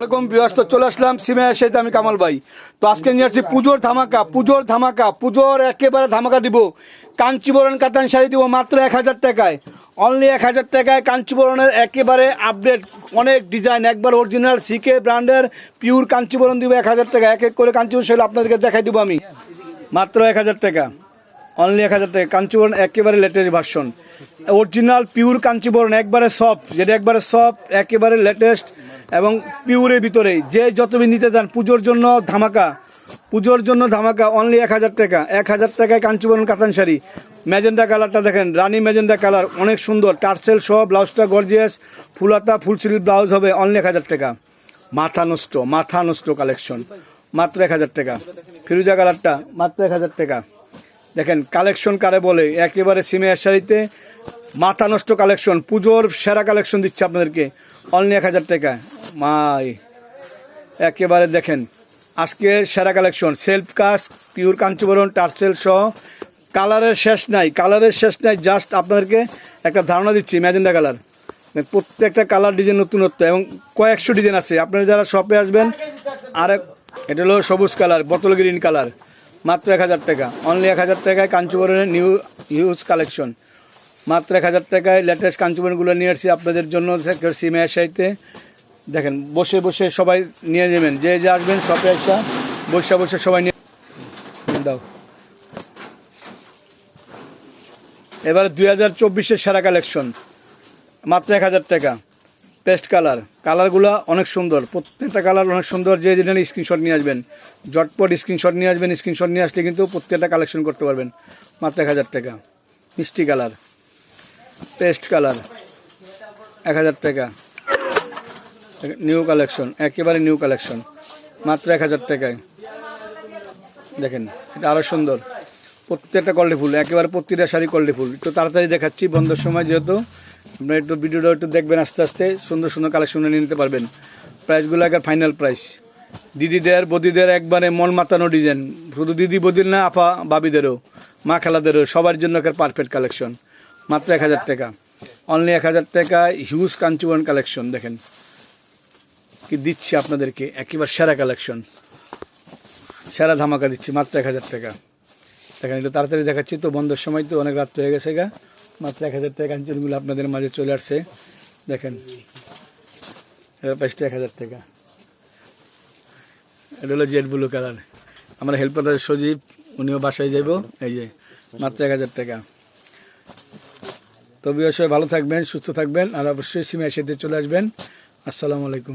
এরকম ব্যস্ত চলে আসলাম সিমের সাথে আমি কামাল ভাই। তো আজকে নিয়ে আসছি পুজোর ধামাকা পুজোর ধামাকা, পুজোর একেবারে ধামাকা দিব। কাঞ্চিবরণ কাতান শাড়ি দিব মাত্র এক হাজার টাকায়। অনলি এক হাজার টাকায় কাঞ্চিবরণের একেবারে আপডেট অনেক ডিজাইন একবার অরিজিনাল সিকে ব্র্যান্ডের পিওর কাঞ্চিবরণ দিব এক হাজার টাকা এক এক করে কাঞ্চিবরণ শাড়ি আপনাদেরকে দেখাই দিব আমি। মাত্র এক হাজার টাকা। অনলি এক হাজার টাকা। কাঞ্চিবরণ একেবারে latest version original pure Kanjivaram, একবারে সফট যেটা একবারে সফট একেবারে লেটেস্ট এবং পিওরের ভিতরে যে যত নিতে চান পুজোর জন্য ধামাকা, পুজোর জন্য ধামাকা অনলি এক হাজার টাকা। এক হাজার টাকায় কাঞ্চিবরণ কাতান শাড়ি। ম্যাজেন্ডা কালারটা দেখেন, রানী ম্যাজেন্ডা কালার, অনেক সুন্দর। টার্সেল সহ ব্লাউজটা গর্জিয়াস ফুলাতা ফুল স্লিভ ব্লাউজ হবে অনলি এক হাজার টাকা। মাথা নষ্ট মাথা নষ্ট কালেকশন মাত্র এক হাজার টাকা। ফিরুজা কালারটা মাত্র এক হাজার টাকা। দেখেন কালেকশন কারে বলে? একেবারে সিমের শাড়িতে মাথা নষ্ট কালেকশন পুজোর সেরা কালেকশন দিচ্ছে আপনাদেরকে। অনলি এক হাজার টাকা। মাই। একেবারে দেখেন, আজকের সেরা কালেকশন সেলফ কাজ পিওর কাঞ্চিবরণ টার্সেল সহ। কালারের শেষ নাই কালারের শেষ নাই জাস্ট আপনাদেরকে একটা ধারণা দিচ্ছি ম্যাজেন্ডা কালার প্রত্যেকটা কালার ডিজাইন নতুনত্ব এবং কয়েকশো ডিজাইন আছে। আপনারা যারা শপে আসবেন, আর এটা হলো সবুজ কালার বোতল গ্রিন কালার মাত্র এক হাজার টাকা। অনলি এক হাজার টাকায় কাঞ্চিবরণের নিউ হিউজ কালেকশন মাত্র এক হাজার টাকায় লেটেস্ট কাঞ্চিবরণগুলো নিয়ে আসছি আপনাদের জন্য সিমের সাইতে দেখেন, বসে বসে সবাই নিয়ে যাবেন যে যে আসবেন, শপে একটা বসে বসে সবাই নিয়ে দাও। এবার দুই হাজার চব্বিশের সেরা কালেকশন। মাত্র এক হাজার টাকা। Paste colour. কালারগুলো অনেক সুন্দর। প্রত্যেকটা কালার অনেক সুন্দর। যে যেটা স্ক্রিনশট নিয়ে আসবেন জটপট স্ক্রিনশট নিয়ে আসবেন। স্ক্রিনশট নিয়ে আসলে কিন্তু প্রত্যেকটা কালেকশন করতে পারবেন। মাত্র এক হাজার টাকা। মিষ্টি কালার। Paste colour. এক হাজার টাকা। নিউ কালেকশন, একেবারে নিউ কালেকশন। মাত্র এক হাজার টাকায়। দেখেন, এটা আরও সুন্দর। প্রত্যেকটা কোয়ালিটি ফুল, একেবারে প্রতিটা শাড়ি কোয়ালিটি ফুল। একটু তাড়াতাড়ি দেখাচ্ছি, বন্ধের সময় যেহেতু। আপনারা একটু ভিডিওটা একটু দেখবেন আস্তে আস্তে, সুন্দর সুন্দর কালেকশন নিয়ে নিতে পারবেন। প্রাইসগুলো একবার ফাইনাল প্রাইস দিদিদের, বদিদের একবারে মন মাতানো ডিজাইন শুধু দিদি বদির না, আপা বাবিদেরও মা খেলাদেরও, সবার জন্য একটা পারফেক্ট কালেকশন মাত্র এক হাজার টাকা। অনলি এক হাজার টাকা হিউজ কাঞ্চুবন কালেকশন দেখেন। কি দিচ্ছি আপনাদেরকে? একেবারে সেরা কালেকশন সেরা ধামাকা দিচ্ছি, মাত্র এক হাজার টাকা। দেখেন, একটু তাড়াতাড়ি দেখাচ্ছি তো, বন্ধের সময় তো অনেক রাত হয়ে গেছে গা। মাত্র এক হাজার টাকা কাঞ্চনগুলো আপনাদের মাঝে চলে আসছে। দেখেন এটা এক হাজার টাকা। এটা হলো জেড ব্লু কালার আমরা হেল্পার সজীব, উনিও বাসায় যাইব। এই যে, মাত্র এক হাজার টাকা। তবে অবশ্যই ভালো থাকবেন, সুস্থ থাকবেন, আর অবশ্যই সিমে এসে চলে আসবেন। আসসালামু আলাইকুম।